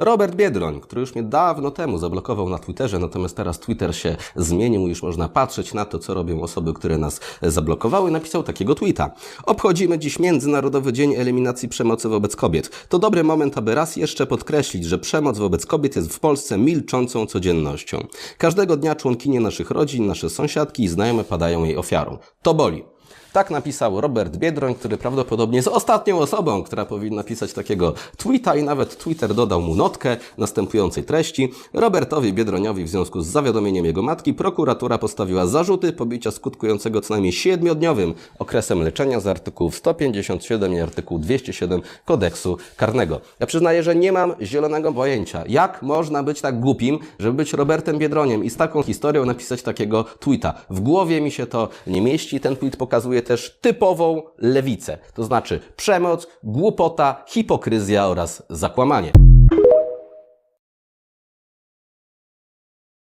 Robert Biedroń, który już mnie dawno temu zablokował na Twitterze, natomiast teraz Twitter się zmienił, już można patrzeć na to, co robią osoby, które nas zablokowały, napisał takiego tweeta. Obchodzimy dziś Międzynarodowy Dzień Eliminacji Przemocy wobec Kobiet. To dobry moment, aby raz jeszcze podkreślić, że przemoc wobec kobiet jest w Polsce milczącą codziennością. Każdego dnia członkinie naszych rodzin, nasze sąsiadki i znajome padają jej ofiarą. To boli. Tak napisał Robert Biedroń, który prawdopodobnie jest ostatnią osobą, która powinna pisać takiego tweeta i nawet Twitter dodał mu notkę następującej treści. Robertowi Biedroniowi w związku z zawiadomieniem jego matki prokuratura postawiła zarzuty pobicia skutkującego co najmniej siedmiodniowym okresem leczenia z artykułów 157 i artykuł 207 kodeksu karnego. Ja przyznaję, że nie mam zielonego pojęcia, jak można być tak głupim, żeby być Robertem Biedroniem i z taką historią napisać takiego tweeta. W głowie mi się to nie mieści. Ten tweet pokazuje też typową lewicę, to znaczy przemoc, głupota, hipokryzja oraz zakłamanie.